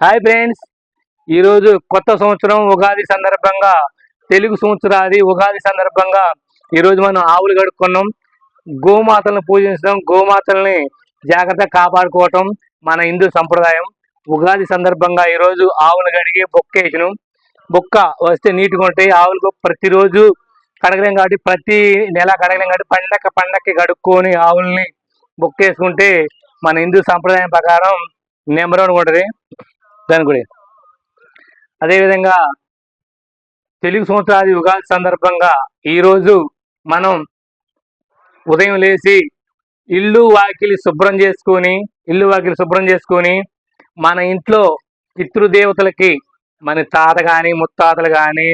Hi friends ఈరోజు కొత్త సంవత్సరం ఉగాది సందర్భంగా తెలుగు సంవత్సరాది ఉగాది సందర్భంగా ఈరోజు మనం ఆవులు కడుక్కున్నాం. గోమాతలను పూజించడం గోమాతల్ని జాగ్రత్తగా కాపాడుకోవటం మన హిందూ సంప్రదాయం. ఉగాది సందర్భంగా ఈరోజు ఆవులు కడిగి బొక్క వేసినాం. బొక్క వస్తే నీట్గా ఉంటాయి. ఆవులకు ప్రతిరోజు కడగలేం కాబట్టి ప్రతి నెల కడగలేం కాబట్టి పండగ పండక్కి కడుక్కొని ఆవుల్ని బొక్క వేసుకుంటే మన హిందూ సంప్రదాయం ప్రకారం నెంబర్ వన్ ఉంటుంది. దాని గుడి అదేవిధంగా తెలుగు సంవత్సరాది ఉగాది సందర్భంగా ఈరోజు మనం ఉదయం లేచి ఇల్లు వాకిలి శుభ్రం చేసుకొని ఇల్లు వాకిలి శుభ్రం చేసుకొని మన ఇంట్లో పితృదేవతలకి మన తాత కానీ ముత్తాతలు కానీ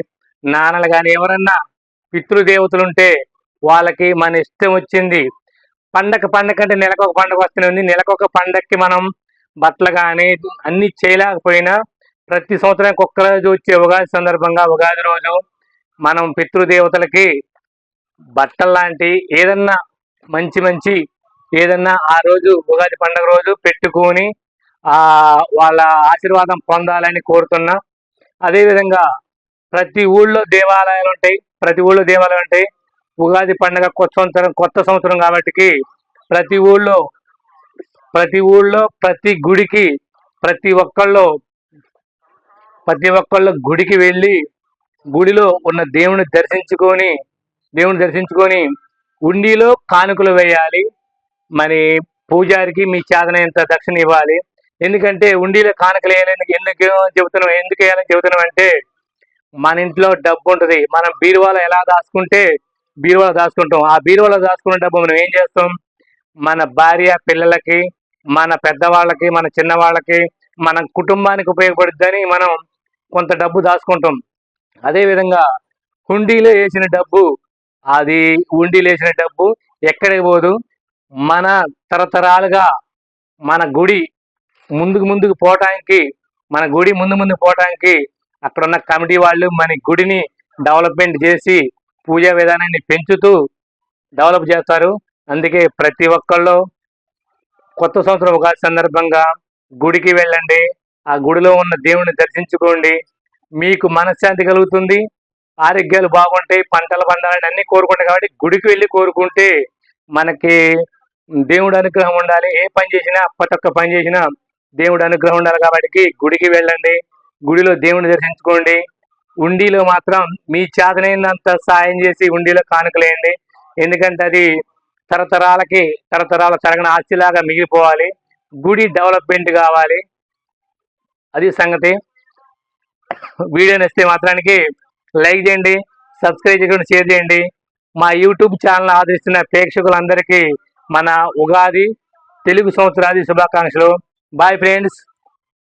నాన్నలు కానీ ఎవరన్నా పితృదేవతలు ఉంటే వాళ్ళకి మన ఇష్టం వచ్చింది. పండగ పండగ అంటే నెలకొక పండగ వస్తూనే ఉంది. నెలకొక పండగకి మనం బట్టలు కానీ అన్ని చేయలేకపోయినా ప్రతి సంవత్సరానికి ఒక్క రోజు వచ్చే ఉగాది సందర్భంగా ఉగాది రోజు మనం పితృదేవతలకి బట్టలు లాంటి ఏదన్నా మంచి మంచి ఏదన్నా ఆ రోజు ఉగాది పండుగ రోజు పెట్టుకొని ఆ వాళ్ళ ఆశీర్వాదం పొందాలని కోరుతున్నా. అదేవిధంగా ప్రతి ఊళ్ళో దేవాలయాలు ఉంటాయి ప్రతి ఊళ్ళో దేవాలయాలు ఉంటాయి. ఉగాది పండుగ కొత్త సంవత్సరం కొత్త సంవత్సరం కాబట్టి ప్రతి ఊళ్ళో ప్రతి ఊళ్ళో ప్రతి గుడికి ప్రతి ఒక్కళ్ళు ప్రతి ఒక్కళ్ళు గుడికి వెళ్ళి గుడిలో ఉన్న దేవుని దర్శించుకొని దేవుని దర్శించుకొని ఉండిలో కానుకలు వేయాలి. మరి పూజారికి మీ చేతనంత దక్షిణ ఇవ్వాలి. ఎందుకంటే ఉండిలో కానుకలు వేయాలని ఎందుకు చెబుతున్నాం ఎందుకు వేయాలని చెబుతున్నాం అంటే మన ఇంట్లో డబ్బు ఉంటుంది. మనం బీరువాలో ఎలా దాచుకుంటే బీరువాలో దాచుకుంటాం. ఆ బీరువాలో దాచుకున్న డబ్బు మనం ఏం చేస్తాం? మన భార్య పిల్లలకి మన పెద్దవాళ్ళకి మన చిన్నవాళ్ళకి మన కుటుంబానికి ఉపయోగపడుద్దని మనం కొంత డబ్బు దాచుకుంటాం. అదేవిధంగా హుండీలో వేసిన డబ్బు అది హుండీలో వేసిన డబ్బు ఎక్కడికి పోదు. మన తరతరాలుగా మన గుడి ముందుకు ముందుకు పోవటానికి మన గుడి ముందు ముందు పోవటానికి అక్కడ ఉన్న కమిటీ వాళ్ళు మన గుడిని డెవలప్మెంట్ చేసి పూజా విధానాన్ని పెంచుతూ డెవలప్ చేస్తారు. అందుకే ప్రతి ఒక్కళ్ళు కొత్త సంవత్సరం ఒక సందర్భంగా గుడికి వెళ్ళండి. ఆ గుడిలో ఉన్న దేవుని దర్శించుకోండి. మీకు మనశ్శాంతి కలుగుతుంది. ఆరోగ్యాలు బాగుంటాయి. పంటలు పండాలని అన్ని కోరుకుంటాయి కాబట్టి గుడికి వెళ్ళి కోరుకుంటే మనకి దేవుడు అనుగ్రహం ఉండాలి. ఏ పని చేసినా ప్రతి ఒక్క పని చేసినా దేవుడు అనుగ్రహం ఉండాలి కాబట్టి గుడికి వెళ్ళండి. గుడిలో దేవుని దర్శించుకోండి. ఉండిలో మాత్రం మీ చేతనైనంత సాయం చేసి ఉండిలో కానుకలేయండి. ఎందుకంటే అది తరతరాలకి తరతరాల తరగని ఆస్తిలాగా మిగిలిపోవాలి. గుడి డెవలప్మెంట్ కావాలి. అది సంగతి. వీడియో నచ్చితే మాత్రానికి లైక్ చేయండి సబ్స్క్రైబ్ చేయకుండా షేర్ చేయండి. మా యూట్యూబ్ ఛానల్ ఆదరిస్తున్న ప్రేక్షకులందరికీ మన ఉగాది తెలుగు సంవత్సరాది శుభాకాంక్షలు. Bye friends.